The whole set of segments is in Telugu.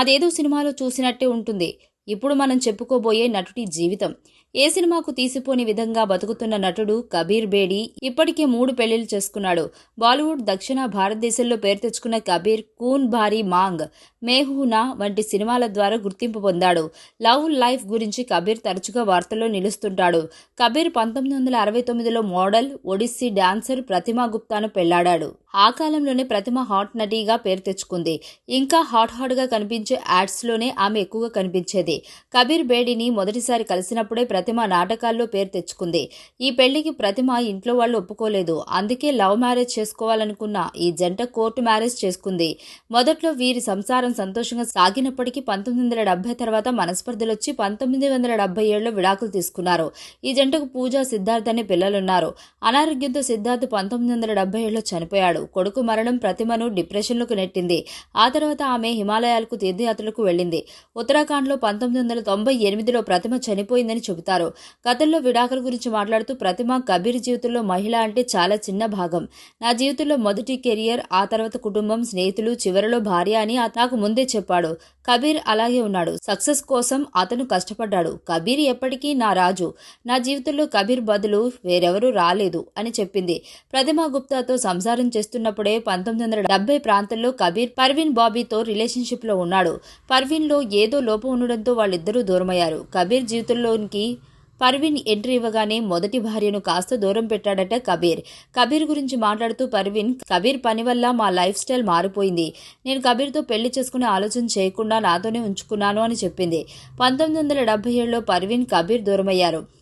అదేదో సినిమాలో చూసినట్టే ఉంటుంది. ఇప్పుడు మనం చెప్పుకోబోయే నటుడి జీవితం. ఏ సినిమాకు తీసిపోని విధంగా బతుకుతున్న నటుడు కబీర్ బేడి ఇప్పటికే మూడు పెళ్ళిళ్ళు చేసుకున్నాడు. బాలీవుడ్ దక్షిణ భారతదేశంలో పేరు తెచ్చుకున్న కబీర్ కూన్ భారీ మాంగ్ మేహూనా వంటి సినిమాల ద్వారా గుర్తింపు పొందాడు. లవ్ లైఫ్ గురించి కబీర్ తరచుగా వార్తల్లో నిలుస్తుంటాడు. కబీర్ పంతొమ్మిది వందల అరవై తొమ్మిదిలో మోడల్ ఒడిస్సీ డాన్సర్ ప్రతిమా గుప్తాను పెళ్ళాడాడు. ఆ కాలంలోనే ప్రతిమ హాట్ నటిగా పేరు తెచ్చుకుంది. ఇంకా హాట్ హాట్గా కనిపించే యాడ్స్లోనే ఆమె ఎక్కువగా కనిపించేది. కబీర్ బేడిని మొదటిసారి కలిసినప్పుడే ప్రతిమ నాటకాల్లో పేరు తెచ్చుకుంది. ఈ పెళ్ళికి ప్రతిమ ఇంట్లో వాళ్ళు ఒప్పుకోలేదు. అందుకే లవ్ మ్యారేజ్ చేసుకోవాలనుకున్న ఈ జంట కోర్టు మ్యారేజ్ చేసుకుంది. మొదట్లో వీరి సంసారం సంతోషంగా సాగినప్పటికీ పంతొమ్మిది వందల డెబ్బై తర్వాత మనస్పర్ధలు వచ్చి పంతొమ్మిది వందల డెబ్బై ఏడులో విడాకులు తీసుకున్నారు. ఈ జంటకు పూజ సిద్ధార్థ్ అనే పిల్లలున్నారు. అనారోగ్యంతో సిద్ధార్థ్ పంతొమ్మిది వందల డెబ్బై ఏడులో చనిపోయాడు. కొడుకు మరణం ప్రతిమను డిప్రెషన్లోకి నెట్టింది. ఆ తర్వాత ఆమె హిమాలయాలకు తీర్థయాత్రలకు వెళ్ళింది. ఉత్తరాఖండ్లో పంతొమ్మిది వందల తొంభై ఎనిమిదిలో ప్రతిమ చనిపోయిందని చెబుతారు. గతంలో విడాకుల గురించి మాట్లాడుతూ ప్రతిమ కబీర్ జీవితంలో మహిళ అంటే చాలా చిన్న భాగం. నా జీవితంలో మొదటి కెరియర్ ఆ తర్వాత కుటుంబం స్నేహితులు చివరిలో భార్య అని నాకు ముందే చెప్పాడు. కబీర్ అలాగే ఉన్నాడు. సక్సెస్ కోసం అతను కష్టపడ్డాడు. కబీర్ ఎప్పటికీ నా రాజు. నా జీవితంలో కబీర్ బదులు వేరెవరూ రాలేదు అని చెప్పింది. ప్రతిమా గుప్తాతో సంసారం చేస్తున్నప్పుడే పంతొమ్మిది వందల డెబ్బై ప్రాంతంలో కబీర్ పర్వీన్ బాబీతో రిలేషన్షిప్లో ఉన్నాడు. పర్వీన్లో ఏదో లోపం ఉండడంతో వాళ్ళిద్దరూ దూరమయ్యారు. కబీర్ జీవితంలోనికి పర్వీన్ ఎంట్రీ ఇవ్వగానే మొదటి భార్యను కాస్త దూరం పెట్టాడట కబీర్. కబీర్ గురించి మాట్లాడుతూ పర్వీన్ కబీర్ పని వల్ల మా లైఫ్ స్టైల్ మారిపోయింది. నేను కబీర్తో పెళ్ళి చేసుకునే ఆలోచన చేయకుండా నాతోనే ఉంచుకున్నాను అని చెప్పింది. పంతొమ్మిది వందల డెబ్బై ఏడులో పర్వీన్ కబీర్ దూరమయ్యారు.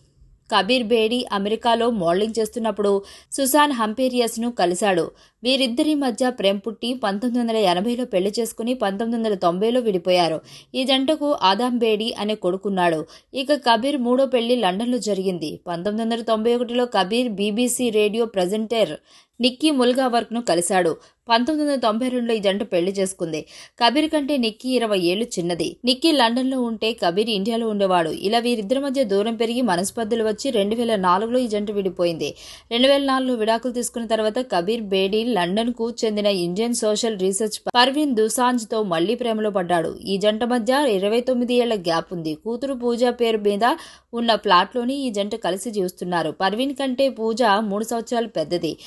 కబీర్ బేడి అమెరికాలో మోడలింగ్ చేస్తున్నప్పుడు సుసాన్ హంపేరియస్ను కలిశాడు. వీరిద్దరి మధ్య ప్రేమ పుట్టి పంతొమ్మిది వందల ఎనభైలో పెళ్ళి చేసుకుని పంతొమ్మిది వందల తొంభైలో విడిపోయారు. ఈ జంటకు ఆదాం బేడి అనే కొడుకున్నాడు. ఇక కబీర్ మూడో పెళ్ళి లండన్లో జరిగింది. పంతొమ్మిది వందల తొంభై ఒకటిలో Kabir BBC radio presenter Nikki ముల్గావర్క్ను కలిశాడు. పంతొమ్మిది వందల తొంభై రెండులో ఈ జంట పెళ్ళి చేసుకుంది. కబీర్ కంటే నిక్కీ ఇరవై ఏళ్ళు చిన్నది. నిక్కీ లండన్లో ఉంటే కబీర్ ఇండియాలో ఉండేవాడు. ఇలా వీరిద్దరి మధ్య దూరం పెరిగి మనస్పర్ధలు వచ్చి రెండు వేల నాలుగులో ఈ జంట విడిపోయింది. రెండు వేల నాలుగులో విడాకులు తీసుకున్న తర్వాత కబీర్ బేడీ లండన్కు చెందిన ఇండియన్ సోషల్ రీసెర్చ్ పర్వీన్ దుసాంజ్తో మళ్ళీ ప్రేమలో పడ్డాడు. ఈ జంట మధ్య ఇరవై తొమ్మిది ఏళ్ళ గ్యాప్ ఉంది. కూతురు పూజ పేరు మీద ఉన్న ప్లాట్లోని ఈ జంట కలిసి జీవిస్తున్నారు. పర్వీన్ కంటే పూజ మూడు సంవత్సరాలు పెద్దది.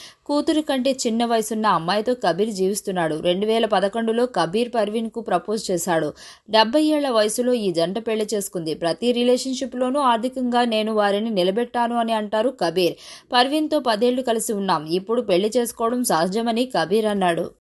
కూతురు కంటే చిన్న వయసున్న అమ్మాయితో కబీర్ జీవిస్తున్నాడు. రెండు వేల పదకొండులో కబీర్ పర్వీన్కు ప్రపోజ్ చేశాడు. డెబ్బై ఏళ్ళ వయసులో ఈ జంట పెళ్ళి చేసుకుంది. ప్రతి రిలేషన్షిప్ లోనూ ఆర్థికంగా నేను వారిని నిలబెట్టాను అని అంటారు కబీర్. పర్వీన్తో పదేళ్ళు కలిసి ఉన్నాం. ఇప్పుడు పెళ్ళి చేసుకోవడం సహజమని కబీర్ అన్నాడు.